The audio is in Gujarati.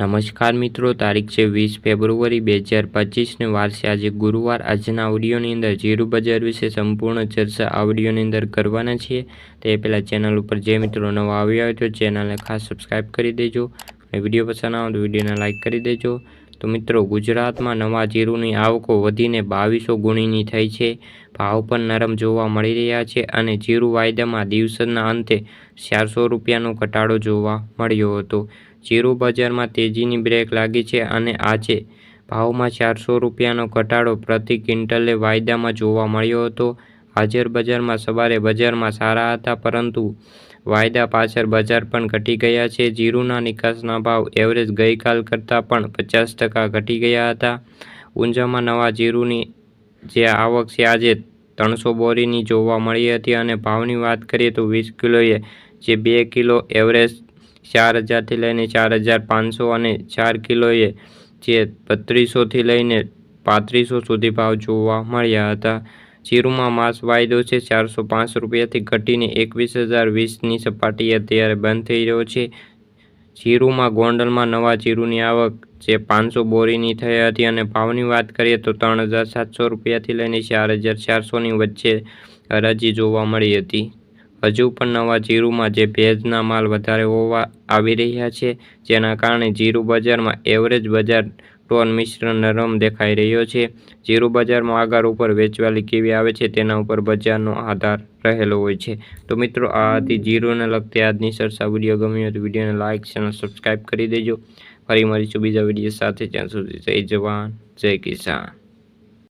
નમસ્કાર મિત્રો, તારીખ છે વીસ ફેબ્રુઆરી બે હજાર પચીસને વારસે આજે ગુરુવાર. આજના ઓડિયોની અંદર જીરું બજાર વિશે સંપૂર્ણ ચર્ચા આ ઓડિયોની અંદર કરવાના છીએ. તે પહેલાં ચેનલ ઉપર જે મિત્રો નવા આવ્યા હોય તો ચેનલને ખાસ સબસ્ક્રાઈબ કરી દેજો. અને વીડિયો પસંદ આવે તો વિડીયોને લાઇક કરી દેજો. તો મિત્રો, ગુજરાતમાં નવા જીરુની આવકો વધીને બાવીસો ગુણીની થઈ છે. ભાવ પણ નરમ જોવા મળી રહ્યા છે અને જીરું વાયદામાં દિવસના અંતે ચારસો રૂપિયાનો ઘટાડો જોવા મળ્યો હતો. જીરું બજારમાં તેજીની બ્રેક લાગી છે અને આજે ભાવમાં ચારસો રૂપિયાનો ઘટાડો પ્રતિ ક્વિન્ટલે વાયદામાં જોવા મળ્યો હતો. હાજર બજારમાં સવારે બજારમાં સારા હતા, પરંતુ વાયદા પાછળ બજાર પણ ઘટી ગયા છે. જીરુના નિકાસના ભાવ એવરેજ ગઈકાલ કરતાં પણ પચાસ ટકા ઘટી ગયા હતા. ઊંઝામાં નવા જીરુની જે આવક છે, આજે ત્રણસો બોરીની જોવા મળી હતી અને ભાવની વાત કરીએ તો વીસ કિલોએ જે બે કિલો એવરેજ ચાર હજારથી લઈને ચાર હજાર પાંચસો અને ચાર કિલોએ જે બત્રીસોથી લઈને પાંત્રીસો સુધી ભાવ જોવા મળ્યા હતા. જીરુમાં માસ વાયદો છે. ચારસો પાંચ રૂપિયાથી ઘટીને એકવીસ હજાર વીસની સપાટી અત્યારે બંધ થઈ રહ્યો છે. જીરુમાં ગોંડલમાં નવા જીરુની આવક જે પાંચસો બોરીની થઈ હતી અને ભાવની વાત કરીએ તો ત્રણ હજાર સાતસો રૂપિયાથી લઈને ચાર હજાર ચારસોની વચ્ચે હરાજી જોવા મળી હતી. હજુ પણ નવા જીરુમાં જે ભેજના માલ વધારે હોવા આવી રહ્યા છે, જેના કારણે જીરું બજારમાં એવરેજ બજાર ટોન મિશ્રણ નરમ દેખાઈ રહ્યો છે. જીરું બજારમાં આગળ ઉપર વેચવાલી કેવી આવે છે તેના ઉપર બજારનો આધાર રહેલો હોય છે. તો મિત્રો, આ હતી જીરોને લગતી આજની સરસા વીડિયો. ગમ્યો તો વિડીયોને લાઇક ચેનલ સબસ્ક્રાઈબ કરી દેજો. ફરી મળીશું બીજા વીડિયો સાથે. ત્યાં સુધી જય જવાન, જય કિસાન.